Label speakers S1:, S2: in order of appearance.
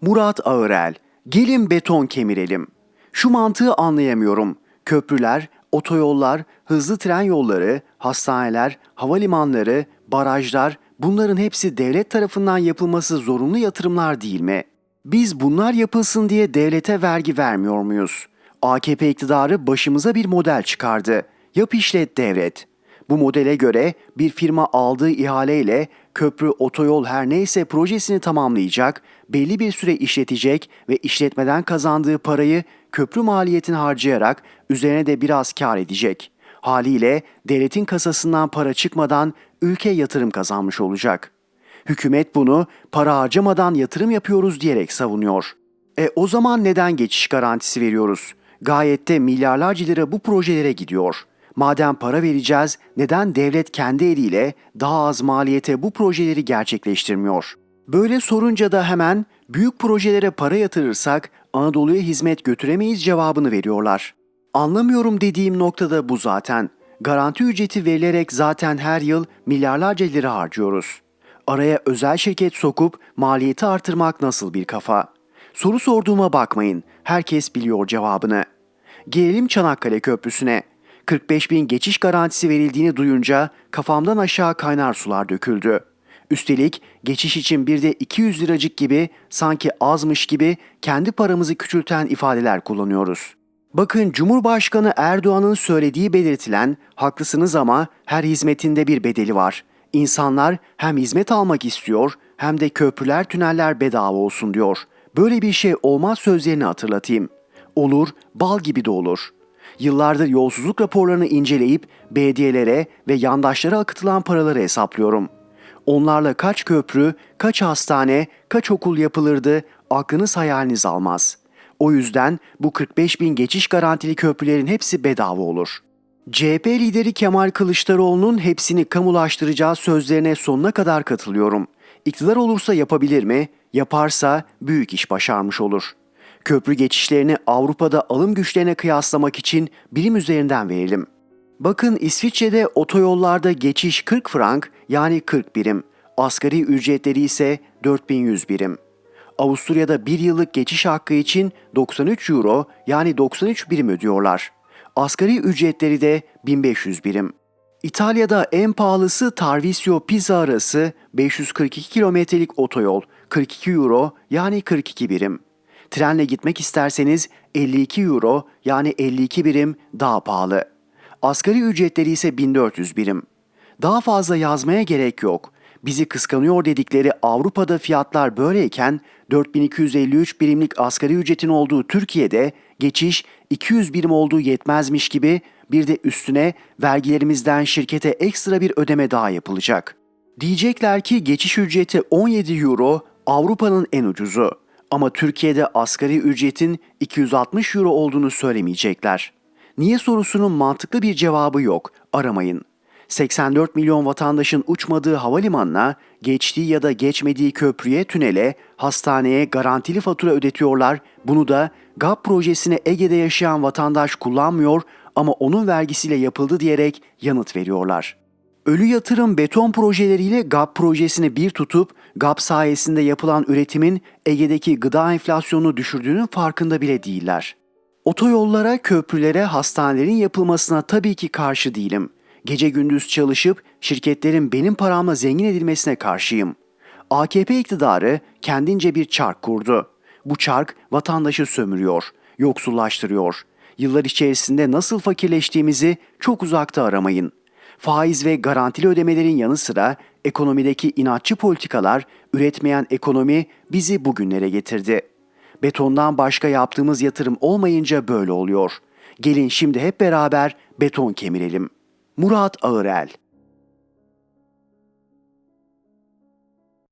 S1: Murat Ağırel, gelin beton kemirelim. Şu mantığı anlayamıyorum. Köprüler, otoyollar, hızlı tren yolları, hastaneler, havalimanları, barajlar bunların hepsi devlet tarafından yapılması zorunlu yatırımlar değil mi? Biz bunlar yapılsın diye devlete vergi vermiyor muyuz? AKP iktidarı başımıza bir model çıkardı. Yap işlet devlet. Bu modele göre bir firma aldığı ihaleyle köprü, otoyol her neyse projesini tamamlayacak, belli bir süre işletecek ve işletmeden kazandığı parayı köprü maliyetini harcayarak üzerine de biraz kar edecek. Haliyle devletin kasasından para çıkmadan ülke yatırım kazanmış olacak. Hükümet bunu para harcamadan yatırım yapıyoruz diyerek savunuyor. E o zaman neden geçiş garantisi veriyoruz? Gayet de milyarlarca lira bu projelere gidiyor. Madem para vereceğiz, neden devlet kendi eliyle daha az maliyete bu projeleri gerçekleştirmiyor? Böyle sorunca da hemen büyük projelere para yatırırsak Anadolu'ya hizmet götüremeyiz cevabını veriyorlar. Anlamıyorum dediğim noktada bu zaten. Garanti ücreti verilerek zaten her yıl milyarlarca lira harcıyoruz. Araya özel şirket sokup maliyeti artırmak nasıl bir kafa? Soru sorduğuma bakmayın. Herkes biliyor cevabını. Gelelim Çanakkale Köprüsü'ne. 45 bin geçiş garantisi verildiğini duyunca kafamdan aşağı kaynar sular döküldü. Üstelik geçiş için bir de 200 liracık gibi sanki azmış gibi kendi paramızı küçülten ifadeler kullanıyoruz. Bakın Cumhurbaşkanı Erdoğan'ın söylediği belirtilen haklısınız ama her hizmetinde bir bedeli var. İnsanlar hem hizmet almak istiyor hem de köprüler tüneller bedava olsun diyor. Böyle bir şey olmaz sözlerini hatırlatayım. Olur, bal gibi de olur. Yıllardır yolsuzluk raporlarını inceleyip belediyelere ve yandaşlara akıtılan paraları hesaplıyorum. Onlarla kaç köprü, kaç hastane, kaç okul yapılırdı aklınız hayaliniz almaz. O yüzden bu 45 bin geçiş garantili köprülerin hepsi bedava olur. CHP lideri Kemal Kılıçdaroğlu'nun hepsini kamulaştıracağı sözlerine sonuna kadar katılıyorum. İktidar olursa yapabilir mi? Yaparsa büyük iş başarmış olur. Köprü geçişlerini Avrupa'da alım güçlerine kıyaslamak için birim üzerinden verelim. Bakın İsviçre'de otoyollarda geçiş 40 frank yani 40 birim. Asgari ücretleri ise 4100 birim. Avusturya'da bir yıllık geçiş hakkı için 93 euro yani 93 birim ödüyorlar. Asgari ücretleri de 1500 birim. İtalya'da en pahalısı Tarvisio-Pisa arası 542 kilometrelik otoyol 42 euro yani 42 birim. Trenle gitmek isterseniz 52 euro yani 52 birim daha pahalı. Asgari ücretleri ise 1400 birim. Daha fazla yazmaya gerek yok. Bizi kıskanıyor dedikleri Avrupa'da fiyatlar böyleyken 4253 birimlik asgari ücretin olduğu Türkiye'de geçiş 200 birim olduğu yetmezmiş gibi bir de üstüne vergilerimizden şirkete ekstra bir ödeme daha yapılacak. Diyecekler ki geçiş ücreti 17 euro Avrupa'nın en ucuzu. Ama Türkiye'de asgari ücretin 260 euro olduğunu söylemeyecekler. Niye sorusunun mantıklı bir cevabı yok. Aramayın. 84 milyon vatandaşın uçmadığı havalimanına, geçtiği ya da geçmediği köprüye, tünele, hastaneye garantili fatura ödetiyorlar. Bunu da GAP projesine Ege'de yaşayan vatandaş kullanmıyor ama onun vergisiyle yapıldı diyerek yanıt veriyorlar. Ölü yatırım beton projeleriyle GAP projesini bir tutup GAP sayesinde yapılan üretimin Ege'deki gıda enflasyonunu düşürdüğünün farkında bile değiller. Otoyollara, köprülere, hastanelerin yapılmasına tabii ki karşı değilim. Gece gündüz çalışıp şirketlerin benim paramla zengin edilmesine karşıyım. AKP iktidarı kendince bir çark kurdu. Bu çark vatandaşı sömürüyor, yoksullaştırıyor. Yıllar içerisinde nasıl fakirleştiğimizi çok uzakta aramayın. Faiz ve garantili ödemelerin yanı sıra ekonomideki inatçı politikalar, üretmeyen ekonomi bizi bugünlere getirdi. Betondan başka yaptığımız yatırım olmayınca böyle oluyor. Gelin şimdi hep beraber beton kemirelim. Murat Ağırel